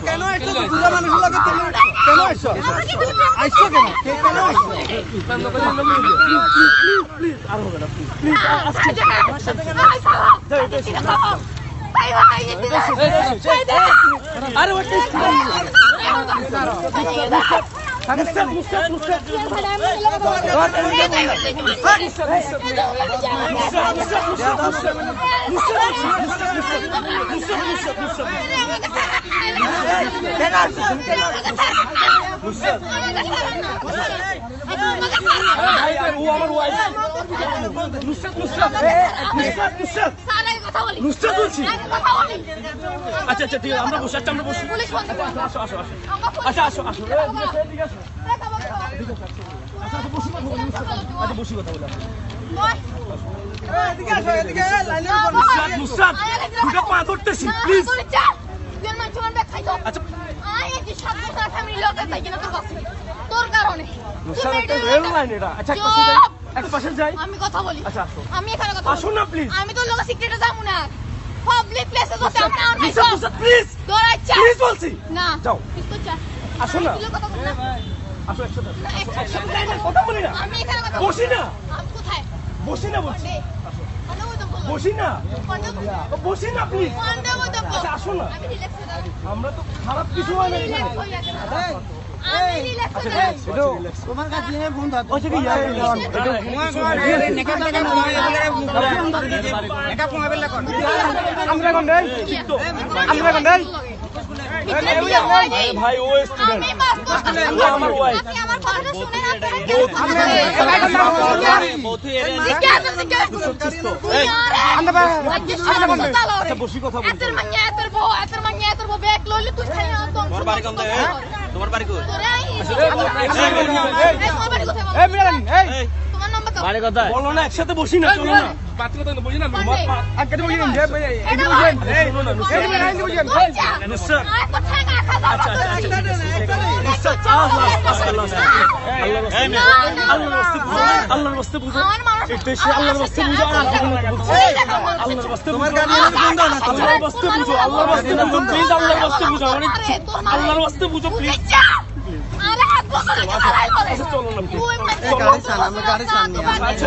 কেন আইছো তো দুজন মানুষের লগে তুমি কেন আইছো আইছো কেন কে কেন আইছো আরে ওটা ভাই ও আমার ওয়াইফ নুসরাত নুসরাত নুসরাত নুসরাত নুসরাত বলছি আচ্ছা আচ্ছা ঠিক আছে আমরা বসে আচ্ছা আমরা বসি। আসো আসো আসো আচ্ছা আসো আসো। আচ্ছা আচ্ছা বসি কথা বলি। নুসরাত নুসরাত নুসরাত তোর কারণে। নুসরাত আচ্ছা এক পাশে যাই। আমি কথা বলি। আচ্ছা, আসো। আমি এখানে কথা আসো না, please। আমি তোর লোক সিক্রেটে যাব না। পাবলিক প্লেসে তো আর নাই নুসরাত নুসরাত প্লিজ তোর ইচ্ছা প্লিজ বলছি। না যাও। আসো। না। কথা বলি না। আসো একসাথে না, একসাথে না। কথা বলি না। আমি এখানে কথা বসি না। আমি কোথায়? বসি না বলছি। তো বসি না। বসি না প্লিজ তো আচ্ছা, আসো না। আমি যাব। আমরা তো খারাপ কিছু হয় না ভাই ও স্টুডেন্ট আমার wife। আমার কথাটা শুনে আচ্ছা বসি কথা বলি এতের মাইয়া এতের বউ এতের মাইয়া এতের বউ ব্যাগ লইলে তুই খালি তো তোমার বাড়ি কোন তোমার বাড়ি কই এই মিরান এই তোমার নাম্বার দাও বাড়ি কোথায় বলো না একসাথে বসি না চলো না নিন এটা ভাই। শোনো না, নুসরাত। এই মিরান বুঝিয়ে নিন লজ্জা। নুসরাত। আর তো ঠ্যাঙা খাজা আচ্ছা আচ্ছা আচ্ছা আল্লাহর রাস্তে বুঝো একটু এসে আল্লাহর রাস্তে বুঝো আর। আল্লাহর তোমার বুঝো আল্লাহর রাস্তে বুঝো আল্লাহর রাস্তে বুঝো প্লিজ আল্লাহর রাস্তে বুঝো মানে- আল্লাহর রাস্তে বুঝো প্লিজ। আচ্ছা মানে- গাড়ি চালা, আমি গাড়ি চালানি। আচ্ছা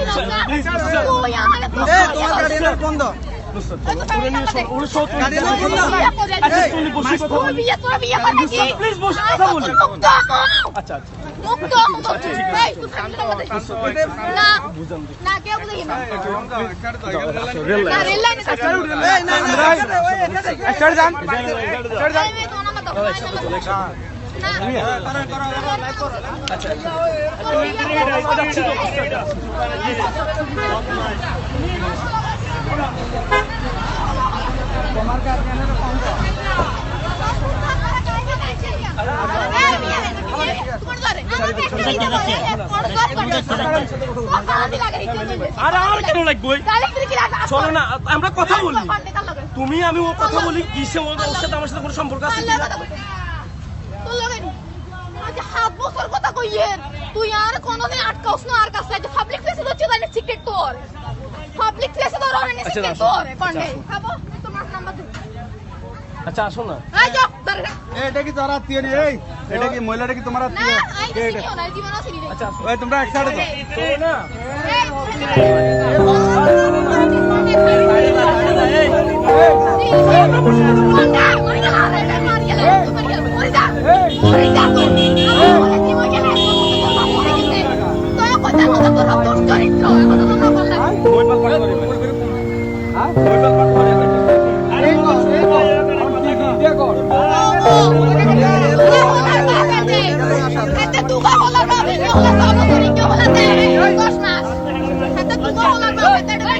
আচ্ছা তোমার গার্ডিয়ানের ফোন আচ্ছা তুমি বসে কথা তুই বলি বিয়ে তোরা বিয়ে করবি কি? নুসরাত, please বসে কথা বলি। মুক্ত মুক্ত আচ্ছা আচ্ছা মুক্ত মুক্ত এই, তুই সামনে দে। না না কেউ বুঝি না রেল না রেল লাইনে থাকবে এই না না এটা ওই এটা দেখ স্টার্ট যান এই, এই, তোমার নাম্বার দাও, লাইনে দাও। না আচ্ছা আচ্ছা তোর বিয়ে করবি। যাচ্ছি আরে আমার কেন লাগবে চলো না আমরা কথা বলি। তুমি আমি ও কথা বলি কিসে ওর ওর সাথে আমার সাথে কোনো সম্পর্ক আছে কি হাত বছর কথা কইয়ের তুই আর কোনদিন আটকাওস না আর কাছে পাবলিক প্লেসে তো চলে সিক্রেট তোর পাবলিক প্লেসে তো রনে সিক্রেট তোর পান্ডে খাব তোমার নাম্বার দে আচ্ছা আসো না এটা কি তোর আত্মীয় নি এই এটা কি মহিলাটা কি তোমার আত্মীয় তো আচ্ছা তোমরা একসাথে যাও চলো না মোবাইল Olá,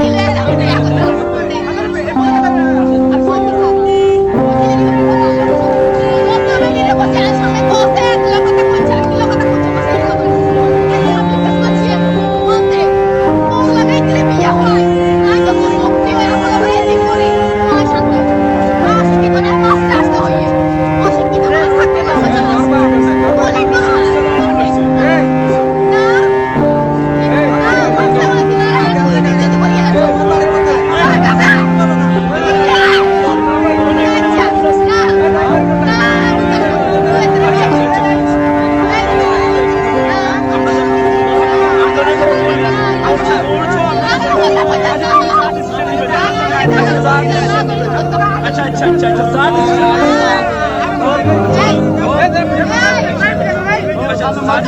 अच्छा अच्छा अच्छा अच्छा साथ अच्छा साथ